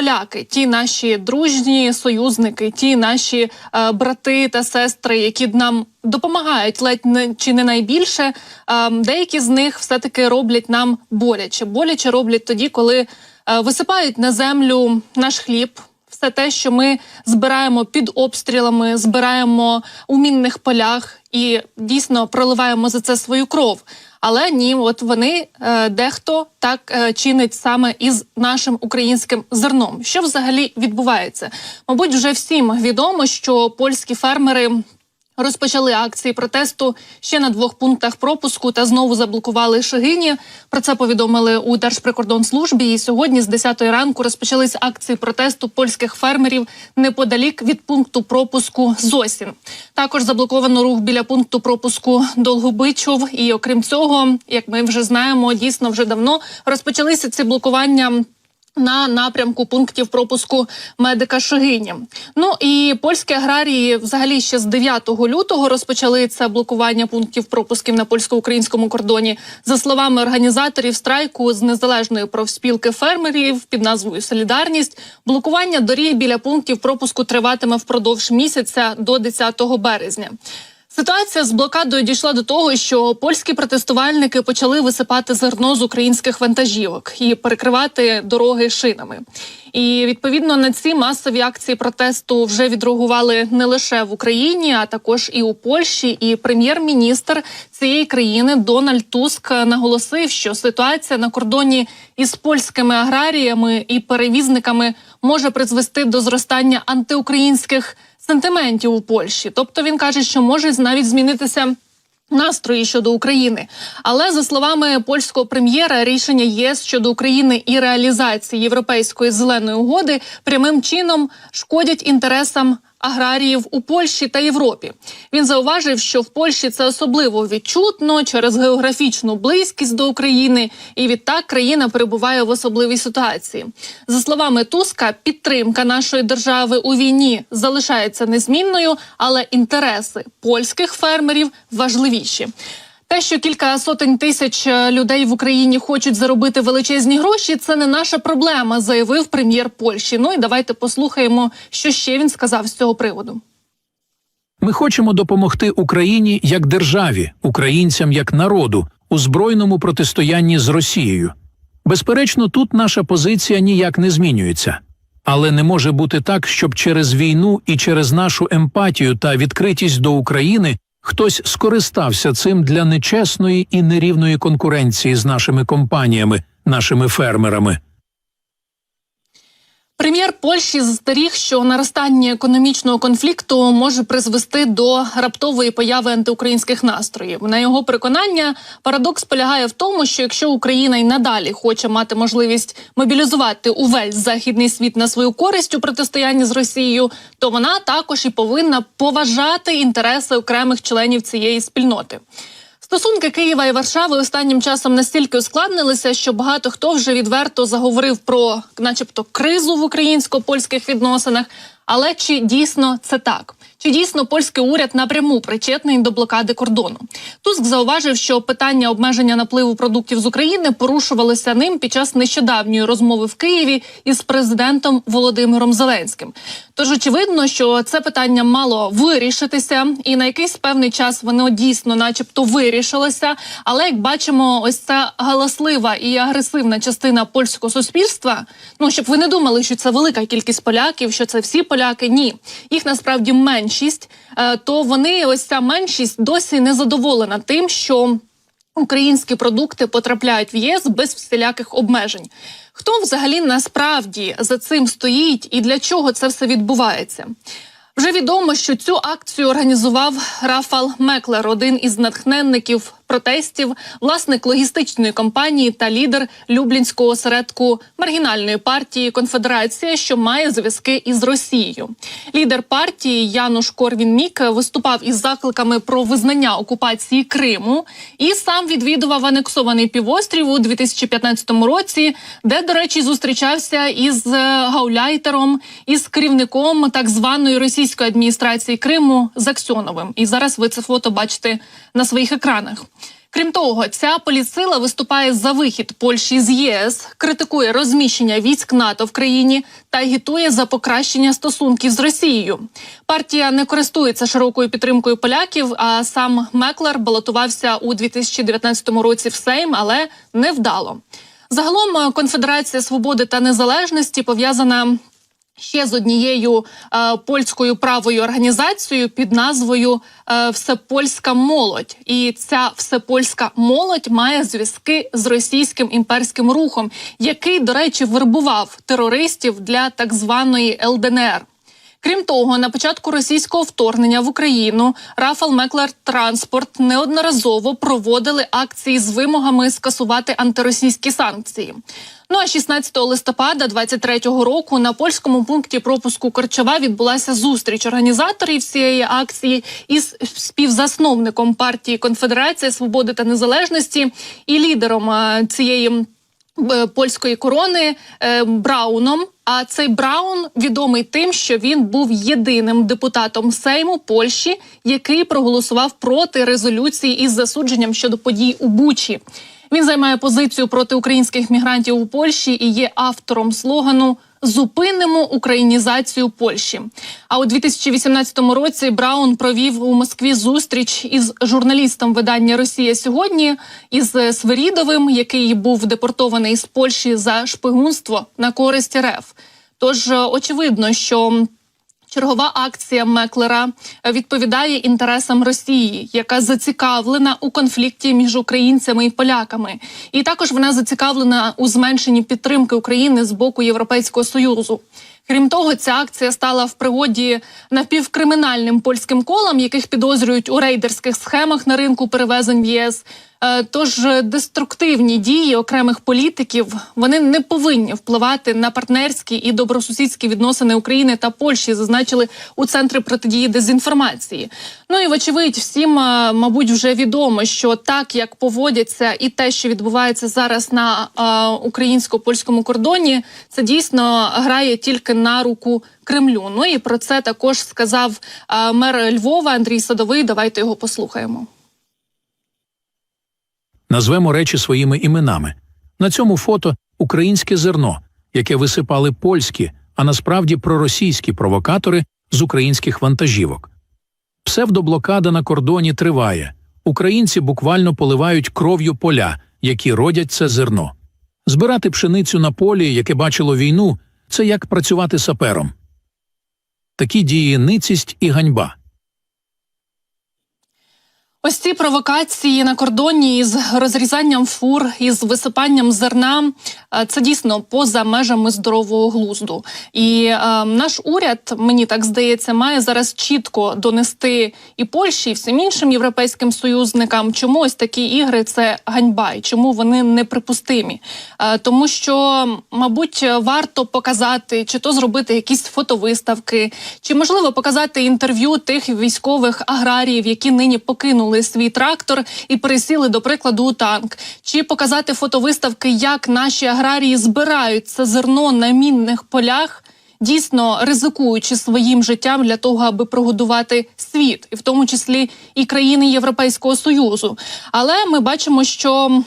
поляки, ті наші дружні союзники, ті наші е, брати та сестри, які нам допомагають ледь не чи не найбільше. Е, деякі з них все таки роблять нам боляче. Боляче роблять тоді, коли е, висипають на землю наш хліб. Все те, що ми збираємо під обстрілами, збираємо у мінних полях і дійсно проливаємо за це свою кров. Але ні, от вони е, дехто так е, чинить саме із нашим українським зерном. Що взагалі відбувається? Мабуть, вже всім відомо, що польські фермери. Розпочали акції протесту ще на двох пунктах пропуску та знову заблокували Шигині. Про це повідомили у Держприкордонслужбі. І сьогодні з 10 ранку розпочались акції протесту польських фермерів неподалік від пункту пропуску Зосін. Також заблоковано рух біля пункту пропуску Долгобичов. І окрім цього, як ми вже знаємо, дійсно вже давно розпочалися ці блокування на напрямку пунктів пропуску медика Шигині. Ну і польські аграрії взагалі ще з 9 лютого розпочали це блокування пунктів пропусків на польсько-українському кордоні. За словами організаторів страйку з незалежної профспілки фермерів під назвою Солідарність, блокування доріг біля пунктів пропуску триватиме впродовж місяця до 10 березня. Ситуація з блокадою дійшла до того, що польські протестувальники почали висипати зерно з українських вантажівок і перекривати дороги шинами. І відповідно на ці масові акції протесту вже відреагували не лише в Україні, а також і у Польщі. І прем'єр-міністр цієї країни Дональд Туск наголосив, що ситуація на кордоні із польськими аграріями і перевізниками може призвести до зростання антиукраїнських сентиментів у Польщі. Тобто він каже, що може навіть змінитися. Настрої щодо України, але за словами польського прем'єра, рішення ЄС щодо України і реалізації європейської зеленої угоди прямим чином шкодять інтересам аграріїв у Польщі та Європі. Він зауважив, що в Польщі це особливо відчутно через географічну близькість до України, і відтак країна перебуває в особливій ситуації. За словами Туска, підтримка нашої держави у війні залишається незмінною, але інтереси польських фермерів важливіші. Те, що кілька сотень тисяч е, людей в Україні хочуть заробити величезні гроші, це не наша проблема, заявив прем'єр Польщі. Ну і давайте послухаємо, що ще він сказав з цього приводу. Ми хочемо допомогти Україні як державі, українцям як народу у збройному протистоянні з Росією. Безперечно, тут наша позиція ніяк не змінюється. Але не може бути так, щоб через війну і через нашу емпатію та відкритість до України хтось скористався цим для нечесної і нерівної конкуренції з нашими компаніями, нашими фермерами. Прем'єр Польщі застеріг, що наростання економічного конфлікту може призвести до раптової появи антиукраїнських настроїв. На його переконання, парадокс полягає в тому, що якщо Україна й надалі хоче мати можливість мобілізувати увесь західний світ на свою користь у протистоянні з Росією, то вона також і повинна поважати інтереси окремих членів цієї спільноти. Стосунки Києва і Варшави останнім часом настільки ускладнилися, що багато хто вже відверто заговорив про, начебто, кризу в українсько-польських відносинах. Але чи дійсно це так? Чи дійсно польський уряд напряму причетний до блокади кордону? Туск зауважив, що питання обмеження напливу продуктів з України порушувалося ним під час нещодавньої розмови в Києві із президентом Володимиром Зеленським. Тож очевидно, що це питання мало вирішитися, і на якийсь певний час воно дійсно, начебто, вирішилося. Але як бачимо, ось ця галаслива і агресивна частина польського суспільства. Ну щоб ви не думали, що це велика кількість поляків, що це всі поляки. Ні, їх насправді меншість. Е, то вони ось ця меншість досі не задоволена тим, що. Українські продукти потрапляють в ЄС без всіляких обмежень. Хто взагалі насправді за цим стоїть і для чого це все відбувається? Вже відомо, що цю акцію організував Рафал Меклер, один із натхненників протестів, власник логістичної компанії та лідер Люблінського осередку маргінальної партії Конфедерація, що має зв'язки із Росією. Лідер партії Януш Корвін Мік виступав із закликами про визнання окупації Криму і сам відвідував анексований півострів у 2015 році, де, до речі, зустрічався із е, гауляйтером із керівником так званої російської адміністрації Криму Заксьоновим. І зараз ви це фото бачите на своїх екранах. Крім того, ця політсила виступає за вихід Польщі з ЄС, критикує розміщення військ НАТО в країні та агітує за покращення стосунків з Росією. Партія не користується широкою підтримкою поляків. А сам Меклер балотувався у 2019 році в Сейм, але невдало. Загалом е, Конфедерація свободи та незалежності пов'язана ще з однією е, польською правою організацією під назвою е, Всепольська молодь. І ця всепольська молодь має зв'язки з російським імперським рухом, який, до речі, вербував терористів для так званої ЛДНР. Крім того, на початку російського вторгнення в Україну Рафал Меклер Транспорт неодноразово проводили акції з вимогами скасувати антиросійські санкції. Ну а 16 листопада 23-го року на польському пункті пропуску Корчова відбулася зустріч організаторів цієї акції із співзасновником партії Конфедерація Свободи та Незалежності і лідером цієї польської корони е, Брауном. А цей Браун відомий тим, що він був єдиним депутатом Сейму Польщі, який проголосував проти резолюції із засудженням щодо подій у Бучі. Він займає позицію проти українських мігрантів у Польщі і є автором слогану Зупинимо українізацію Польщі. А у 2018 році Браун провів у Москві зустріч із журналістом видання Росія сьогодні із Свирідовим, який був депортований з Польщі за шпигунство на користь РФ. Тож очевидно, що Чергова акція Меклера відповідає інтересам Росії, яка зацікавлена у конфлікті між українцями і поляками, і також вона зацікавлена у зменшенні підтримки України з боку Європейського союзу. Крім того, ця акція стала в пригоді напівкримінальним польським колам, яких підозрюють у рейдерських схемах на ринку перевезень в ЄС. Е, Тож деструктивні дії окремих політиків вони не повинні впливати на партнерські і добросусідські відносини України та Польщі, зазначили у центрі протидії дезінформації. Ну і вочевидь, всім е, мабуть вже відомо, що так як поводяться, і те, що відбувається зараз на е, українсько-польському кордоні, це дійсно грає тільки на руку Кремлю. Ну і про це також сказав е, мер Львова Андрій Садовий. Давайте його послухаємо. Назвемо речі своїми іменами. На цьому фото українське зерно, яке висипали польські, а насправді проросійські провокатори з українських вантажівок. Псевдоблокада на кордоні триває. Українці буквально поливають кров'ю поля, які родять це зерно. Збирати пшеницю на полі, яке бачило війну, це як працювати сапером. Такі дії ницість і ганьба. Ось ці провокації на кордоні із розрізанням фур із висипанням зерна е, це дійсно поза межами здорового глузду. І е, наш уряд, мені так здається, має зараз чітко донести і Польщі, і всім іншим європейським союзникам, чому ось такі ігри це ганьба, і чому вони неприпустимі. Е, тому що, мабуть, варто показати, чи то зробити якісь фотовиставки, чи можливо показати інтерв'ю тих військових аграріїв, які нині покинули свій трактор і пересіли, до прикладу, у танк, чи показати фотовиставки, як наші аграрії збирають це зерно на мінних полях. Дійсно ризикуючи своїм життям для того, аби прогодувати світ, і в тому числі і країни Європейського союзу. Але ми бачимо, що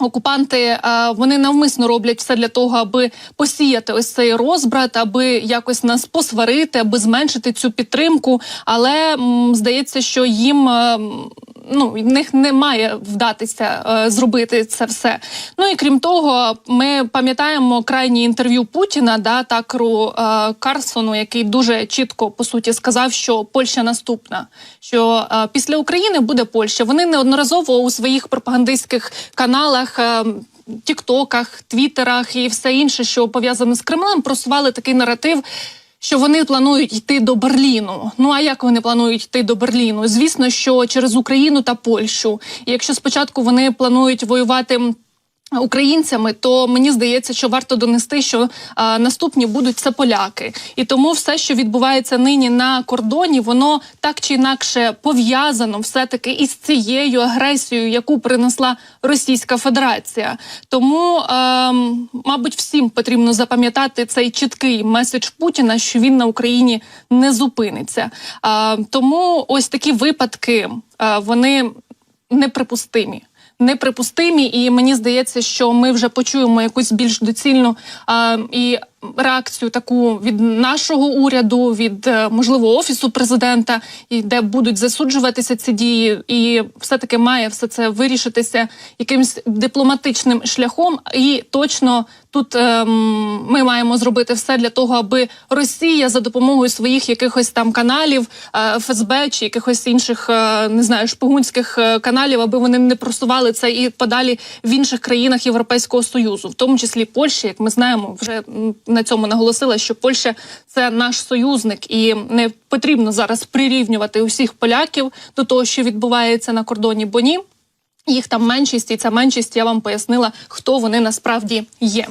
Окупанти е, вони навмисно роблять все для того, аби посіяти ось цей розбрат, аби якось нас посварити, аби зменшити цю підтримку. Але здається, що їм е, ну в них не має вдатися е, зробити це все. Ну і крім того, ми пам'ятаємо крайнє інтерв'ю Путіна да такру е, Карсону, який дуже чітко по суті сказав, що Польща наступна, що е, після України буде Польща. Вони неодноразово у своїх пропагандистських каналах. е, Тіктоках, твіттерах і все інше, що пов'язане з Кремлем, просували такий наратив, що вони планують йти до Берліну. Ну а як вони планують йти до Берліну? Звісно, що через Україну та Польщу. І якщо спочатку вони планують воювати. Українцями, то мені здається, що варто донести, що а, наступні будуть це поляки, і тому все, що відбувається нині на кордоні, воно так чи інакше пов'язано все таки із цією агресією, яку принесла Російська Федерація. Тому, ем, мабуть, всім потрібно запам'ятати цей чіткий меседж Путіна, що він на Україні не зупиниться. А, тому ось такі випадки а, вони неприпустимі. Неприпустимі, і мені здається, що ми вже почуємо якусь більш доцільну а, і реакцію таку від нашого уряду, від е, можливо офісу президента, і де будуть засуджуватися ці дії, і все таки має все це вирішитися якимось дипломатичним шляхом. І точно тут ем, ми маємо зробити все для того, аби Росія за допомогою своїх якихось там каналів е, ФСБ чи якихось інших е, не знаю шпигунських каналів, аби вони не просували це і подалі в інших країнах Європейського союзу, в тому числі Польщі, як ми знаємо, вже на цьому наголосила, що Польща це наш союзник, і не потрібно зараз прирівнювати усіх поляків до того, що відбувається на кордоні, бо ні. Їх там меншість, і ця меншість я вам пояснила, хто вони насправді є.